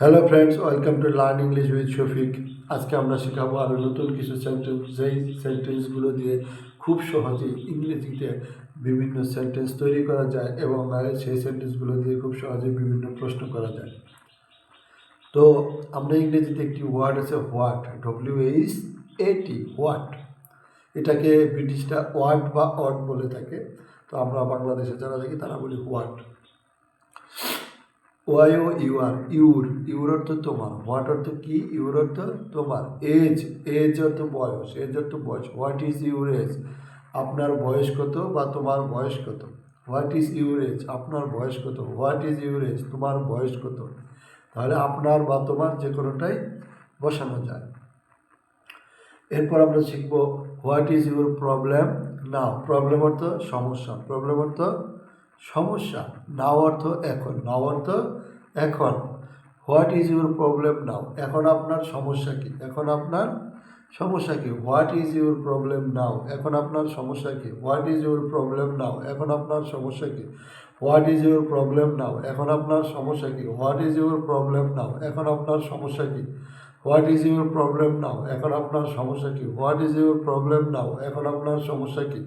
Hello friends welcome to learn English with Shafiq আজকে আমরা শেখাবো আরও নতুন কিছু সেন্টেন্স যেই সেন্টেন্সগুলো দিয়ে খুব সহজে ইংরেজিতে বিভিন্ন সেন্টেন্স তৈরি করা যায় এবং সেই সেন্টেন্সগুলো দিয়ে খুব সহজে বিভিন্ন প্রশ্ন করা যায়। তো আমরা ইংরেজিতে একটি ওয়ার্ড আছে হোয়াট ডব্লিউ এইচ এটি হোয়াট এটাকে ব্রিটিশরা ওয়ার্ড বা অড বলে থাকে। তো আমরা বাংলাদেশে যারা থাকি তারা বলি what Y O U R your your অর্থ তোমার, হোয়াট অর্থ কি, ইউর অর্থ তোমার, এজ এজ অর্থ বয়স, এজ অর্থ বয়স, হোয়াট ইজ ইউর এজ, আপনার বয়স কত বা তোমার বয়স কত, হোয়াট ইজ ইউর এজ, আপনার বয়স কত, হোয়াট ইজ ইউর এজ, তোমার বয়স কত, তাহলে আপনার বা তোমার যে কোনোটাই বসানো যায়। এরপর আমরা শিখব, what is your problem now, problem অর্থ সমস্যা, প্রবলেম অর্থ সমস্যা, নাও অর্থ এখন, নাও অর্থ এখন। What is your problem now এখন আপনার সমস্যা কী? এখন আপনার সমস্যা কী? What is your problem now এখন আপনার সমস্যা কী? What is your problem now এখন আপনার সমস্যা কী? What is your problem now এখন আপনার সমস্যা কী? What is your problem now এখন আপনার সমস্যা কী? What is your problem now এখন আপনার সমস্যা কী? What is your problem now এখন আপনার সমস্যা কি?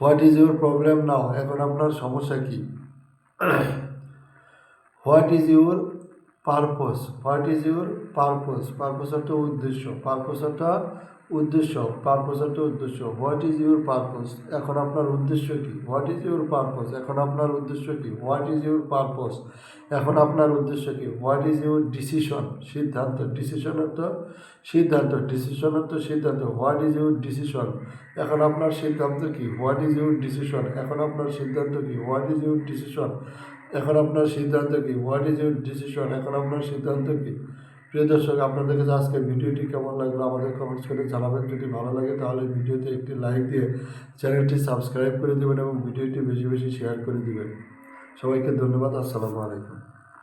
What is your problem now এখন আপনার সমস্যা কী? What is your purpose what is your purpose purpose একটা উদ্দেশ্য। পারপোস একটা উদ্দেশ্য পারপোজ একটা উদ্দেশ্য। হোয়াট ইজ ইউর পারপোজ এখন আপনার উদ্দেশ্য কি? হোয়াট ইজ ইউর পারপোজ এখন আপনার উদ্দেশ্য কি? হোয়াট ইজ ইউর পারপোজ এখন আপনার উদ্দেশ্য কি? হোয়াট ইজ ইউর ডিসিশন সিদ্ধান্ত। ডিসিশন অর্থ সিদ্ধান্ত। ডিসিশন অর্থ সিদ্ধান্ত। হোয়াট ইজ ইউর ডিসিশন এখন আপনার সিদ্ধান্ত কি? হোয়াট ইজ ইউর ডিসিশন এখন আপনার সিদ্ধান্ত কি? হোয়াট ইজ ইউর ডিসিশন এখন আপনার সিদ্ধান্ত কি? হোয়াট ইজ ইউর ডিসিশন এখন আপনার সিদ্ধান্ত কি? প্রিয় দর্শক, আপনাদের কাছে আজকে ভিডিওটি কেমন লাগল আমাদের কমেন্টস করে জানাবেন। যদি ভালো লাগে তাহলে ভিডিওতে একটি লাইক দিয়ে চ্যানেলটি সাবস্ক্রাইব করে দেবেন এবং ভিডিওটি বেশি বেশি শেয়ার করে দেবেন। সবাইকে ধন্যবাদ, আসসালামু আলাইকুম।